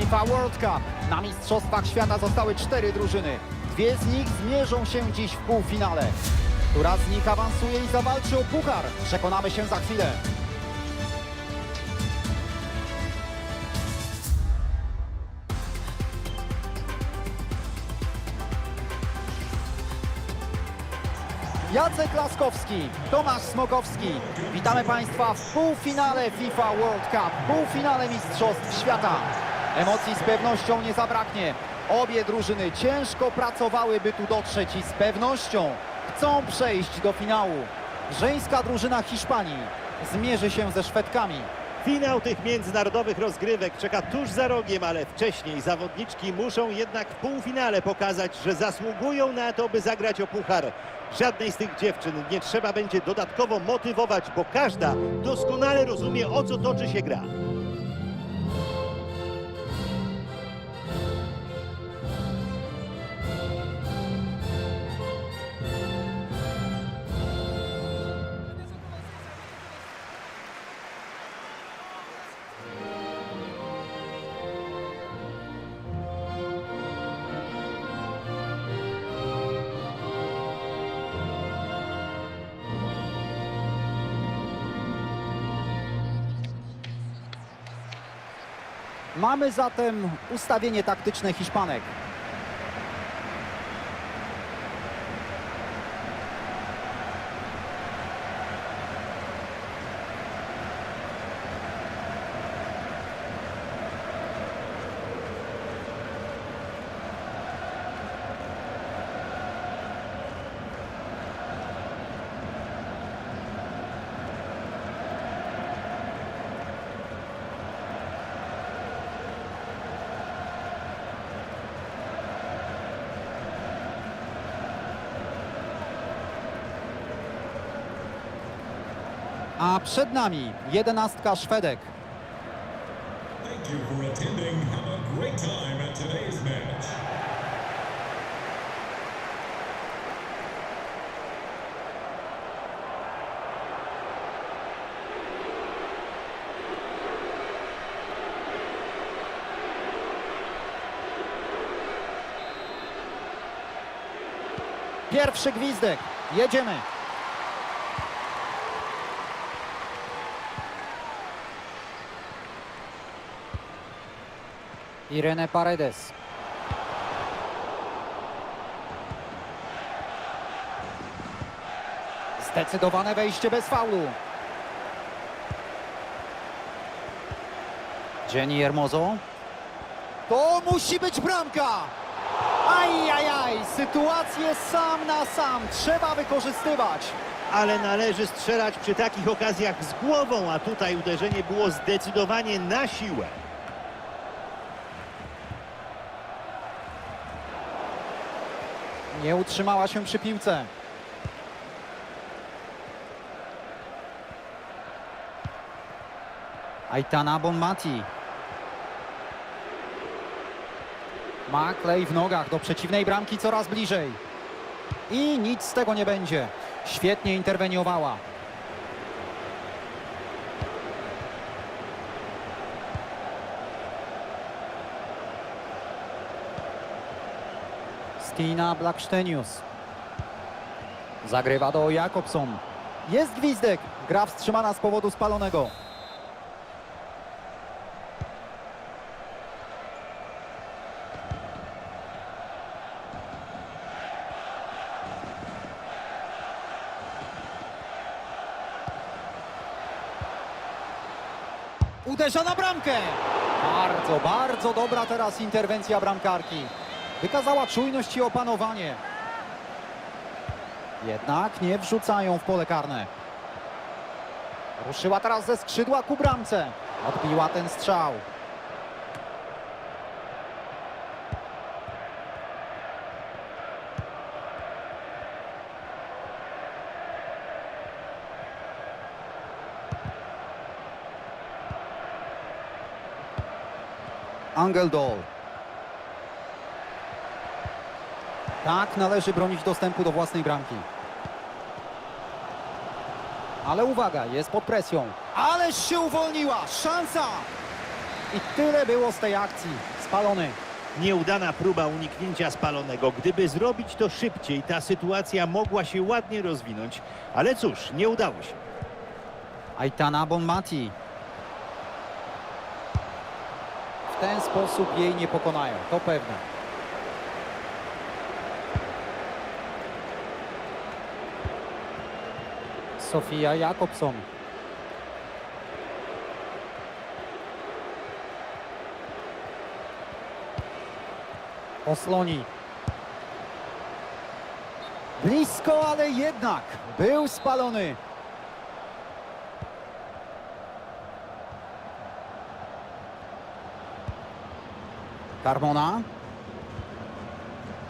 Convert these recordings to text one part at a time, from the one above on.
FIFA World Cup. Na Mistrzostwach Świata zostały cztery drużyny. Dwie z nich zmierzą się dziś w półfinale. Która z nich awansuje i zawalczy o puchar? Przekonamy się za chwilę. Jacek Laskowski, Tomasz Smokowski. Witamy Państwa w półfinale FIFA World Cup, półfinale Mistrzostw Świata. Emocji z pewnością nie zabraknie. Obie drużyny ciężko pracowały, by tu dotrzeć i z pewnością chcą przejść do finału. Żeńska drużyna Hiszpanii zmierzy się ze Szwedkami. Finał tych międzynarodowych rozgrywek czeka tuż za rogiem, ale wcześniej zawodniczki muszą jednak w półfinale pokazać, że zasługują na to, by zagrać o puchar. Żadnej z tych dziewczyn nie trzeba będzie dodatkowo motywować, bo każda doskonale rozumie, o co toczy się gra. Mamy zatem ustawienie taktyczne Hiszpanek. A przed nami jedenastka Szwedek. Pierwszy gwizdek. Jedziemy. Irene Paredes. Zdecydowane wejście bez faulu. Jenny Hermoso. To musi być bramka! Ajajaj, sytuację sam na sam trzeba wykorzystywać. Ale należy strzelać przy takich okazjach z głową, a tutaj uderzenie było zdecydowanie na siłę. Nie utrzymała się przy piłce. Aitana Bonmati. Maklej w nogach do przeciwnej bramki coraz bliżej. I nic z tego nie będzie. Świetnie interweniowała. Stina Blackstenius. Zagrywa do Jakobson. Jest gwizdek. Gra wstrzymana z powodu spalonego. Uderza na bramkę. Bardzo, bardzo dobra teraz interwencja bramkarki. Wykazała czujność i opanowanie. Jednak nie wrzucają w pole karne. Ruszyła teraz ze skrzydła ku bramce. Odbiła ten strzał. Angeldol. Tak należy bronić dostępu do własnej bramki. Ale uwaga, jest pod presją. Ależ się uwolniła! Szansa! I tyle było z tej akcji. Spalony. Nieudana próba uniknięcia spalonego. Gdyby zrobić to szybciej, ta sytuacja mogła się ładnie rozwinąć. Ale cóż, nie udało się. Aitana Bonmati. W ten sposób jej nie pokonają, to pewne. Sofia Jakobson. Osloni. Blisko, ale jednak był spalony. Carmona.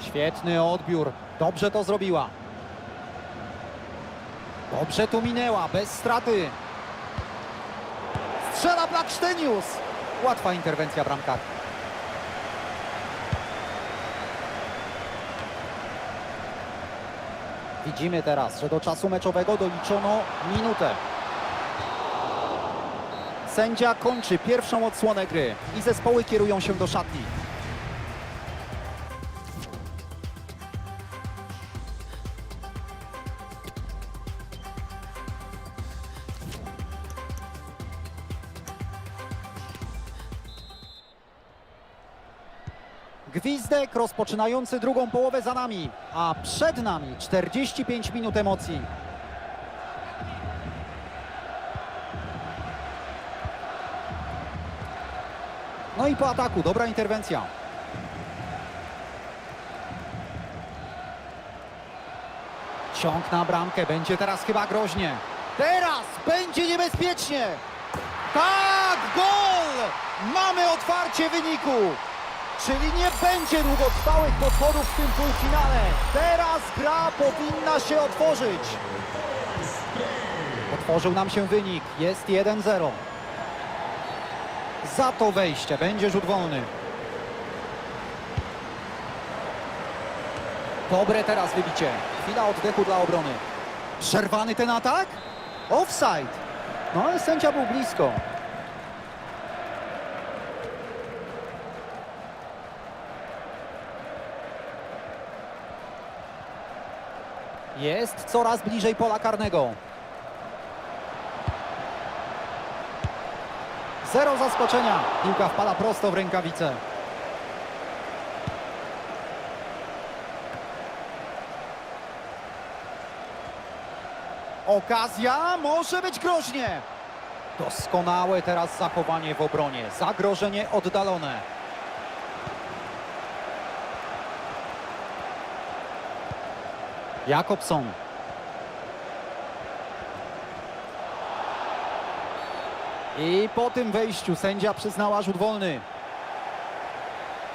Świetny odbiór. Dobrze to zrobiła. Dobrze tu minęła, bez straty. Strzela Blackstenius. Łatwa interwencja bramkarza. Widzimy teraz, że do czasu meczowego doliczono minutę. Sędzia kończy pierwszą odsłonę gry i zespoły kierują się do szatni. Gwizdek rozpoczynający drugą połowę za nami, a przed nami 45 minut emocji. No i po ataku, dobra interwencja. Ciąg na bramkę, będzie teraz chyba groźnie. Teraz będzie niebezpiecznie. Tak, gol! Mamy otwarcie wyniku. Czyli nie będzie długotrwałych podchodów w tym półfinale. Teraz gra powinna się otworzyć. Otworzył nam się wynik. Jest 1-0. Za to wejście będzie rzut wolny. Dobre teraz wybicie. Chwila oddechu dla obrony. Przerwany ten atak? Offside. No ale sędzia był blisko. Jest coraz bliżej pola karnego. Zero zaskoczenia. Piłka wpada prosto w rękawicę. Okazja może być groźnie. Doskonałe teraz zachowanie w obronie. Zagrożenie oddalone. Jakobson. I po tym wejściu sędzia przyznała rzut wolny.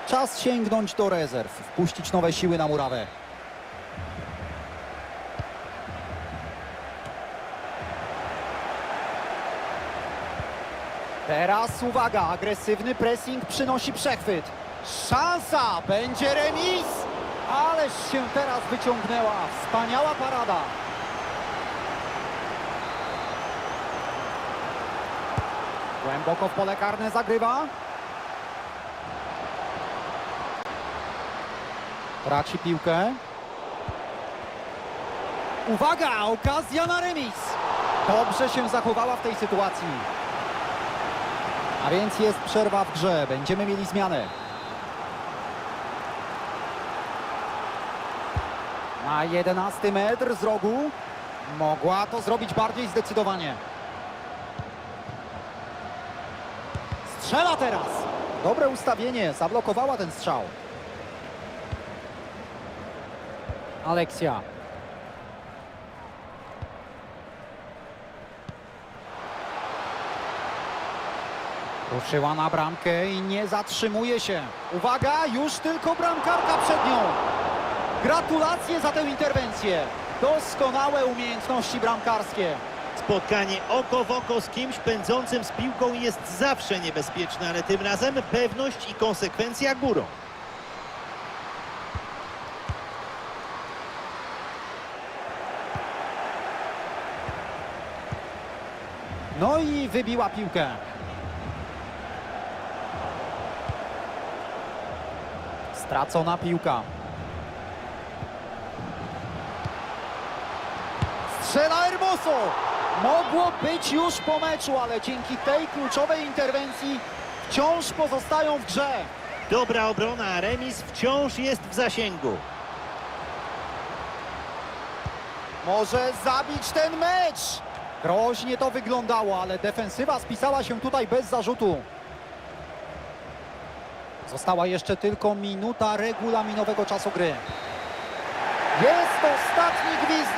Czas sięgnąć do rezerw, wpuścić nowe siły na murawę. Teraz uwaga, agresywny pressing przynosi przechwyt. Szansa, będzie remis, ależ się teraz wyciągnęła. Wspaniała parada. Głęboko w pole karne zagrywa. Traci piłkę. Uwaga, okazja na remis. Dobrze się zachowała w tej sytuacji. A więc jest przerwa w grze. Będziemy mieli zmianę. Na 11 metr z rogu. Mogła to zrobić bardziej zdecydowanie. Strzela teraz. Dobre ustawienie. Zablokowała ten strzał. Aleksja. Ruszyła na bramkę i nie zatrzymuje się. Uwaga, już tylko bramkarka przed nią. Gratulacje za tę interwencję. Doskonałe umiejętności bramkarskie. Spotkanie oko w oko z kimś pędzącym z piłką jest zawsze niebezpieczne, ale tym razem pewność i konsekwencja górą. No i wybiła piłkę. Stracona piłka. Strzela Hermoso! Mogło być już po meczu, ale dzięki tej kluczowej interwencji wciąż pozostają w grze. Dobra obrona, remis wciąż jest w zasięgu. Może zabić ten mecz! Groźnie to wyglądało, ale defensywa spisała się tutaj bez zarzutu. Została jeszcze tylko minuta regulaminowego czasu gry. Jest ostatni gwizdek!